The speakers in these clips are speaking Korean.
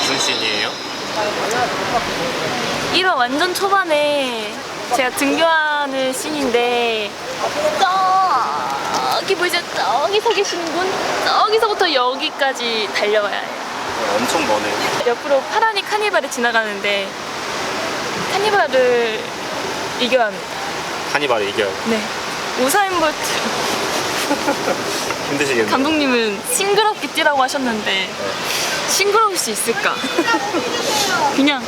무슨 씬이에요? 1화 완전 초반에 제가 등교하는 씬인데 저기 보이죠? 저기서 계신 분 저기서부터 여기까지 달려와야 해요. 엄청 머네요. 옆으로 파란이 카니발이 지나가는데 카니발을 이겨야 합니다. 카니발을 이겨요. 네. 우사인 볼트 힘드시겠네요. 감독님은 싱그럽게 뛰라고 하셨는데 싱그러울 수 있을까? 그냥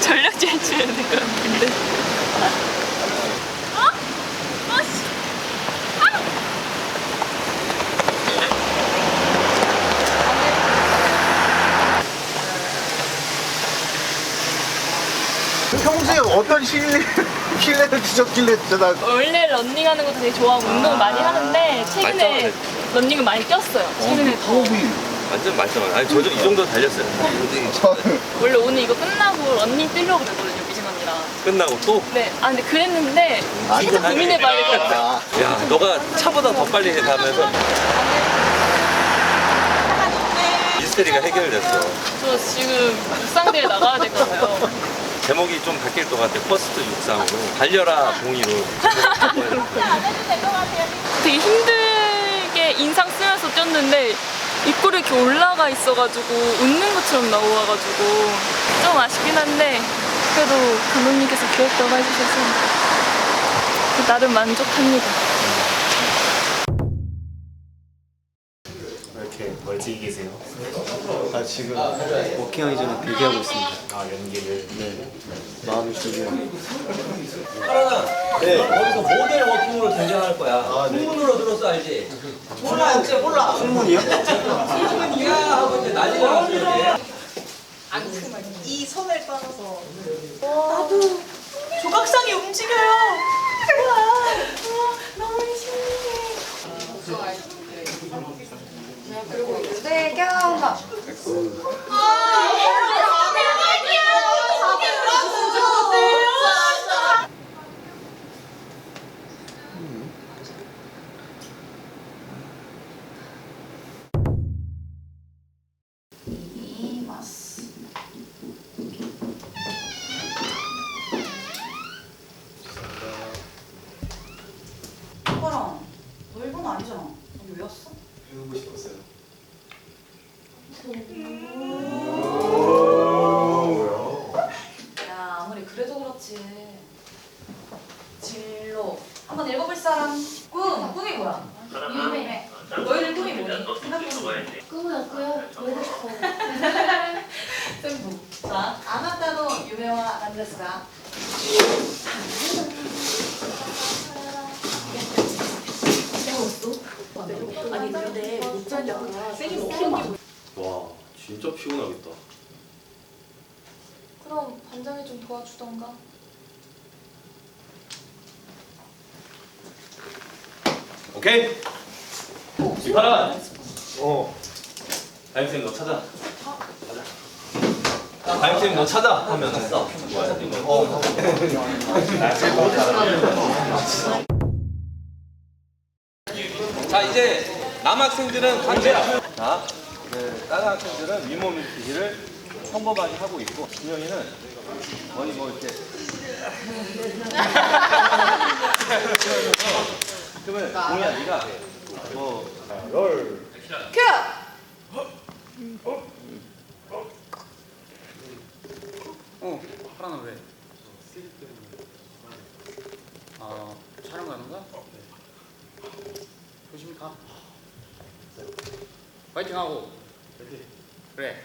전략 질주해야 될것 같은데. 어? 어, 씨. 평소에 어떤 실내, 실내를 주셨길래 진짜 나 원래 런닝하는 것도 되게 좋아하고 운동 많이 하는데 최근에 많이 런닝을 많이 뛰었어요. 최근에 더. 완전 말씀하네. 아니 저도 이 정도 달렸어요. 원래 오늘 이거 끝나고 런닝 뛰려고 그랬거든요, 미진 언니랑. 끝나고 또. 네, 아 근데 그랬는데 살짝 고민해봐야 될것 같아요. 아, 야 너가 차보다 더 빨리 가면서 미스테리가 해결됐어. 저 지금 육상대회 나가야 될 것 같아요. 제목이 좀 바뀔 것 같아. 퍼스트 육상으로 달려라 봉이로. 되게 힘들게 인상 쓰면서 뛰었는데 입꼬리 이렇게 올라가 있어가지고 웃는 것처럼 나와가지고 좀 아쉽긴 한데 그래도 감독님께서 귀엽다고 해주셔서 나름 만족합니다. 멀찍이 계세요? 아 지금 워킹하기 전에 대기하고 있습니다. 아 연기를. 네. 마음이 저기 하나, 네. 거기서 모델 워킹으로 등장할 거야. 아, 네. 풍문으로 들었어, 알지? 몰라, 진짜 몰라. 풍문이요? 풍문이야 하고 이제 난리가 났어, 이제. 이 손을 떠나서 나도 조각상이 움직여요. 우와, 우와, 너무 신기해. 오빠랑 너 일본 아니잖아. 여기 왜 왔어? 배우고 싶었어요. 야 아무리 그래도 그렇지. 진로 한번 읽어볼 사람. 꿈 꿈이 뭐야? 유명해. 너희들 꿈이 뭐니? 생각해보니. 꿈이었고요. 보이고 싶어. 쌤부. 자 아나타노 유명한 난데스가. 아니 자냐고 쌤이 너무 와 진짜 피곤하겠다. 그럼 반장이 좀 도와주던가. 오케이. 이파라. 어. 다임쌤 너 찾아. 가자. 다임쌤 너 찾아 하면 했어. 어. 자 이제 남학생들은 강제야. 자, 그 다른 학생들은 윗몸 일으키기를 평범하게 하고 있고 준영이는 거의 뭐 이렇게 그러면 동이야 네가 뭐 어, 하라는 왜? 아, 촬영 가는 거야? 조심히 가. 파이팅 하고. 그래.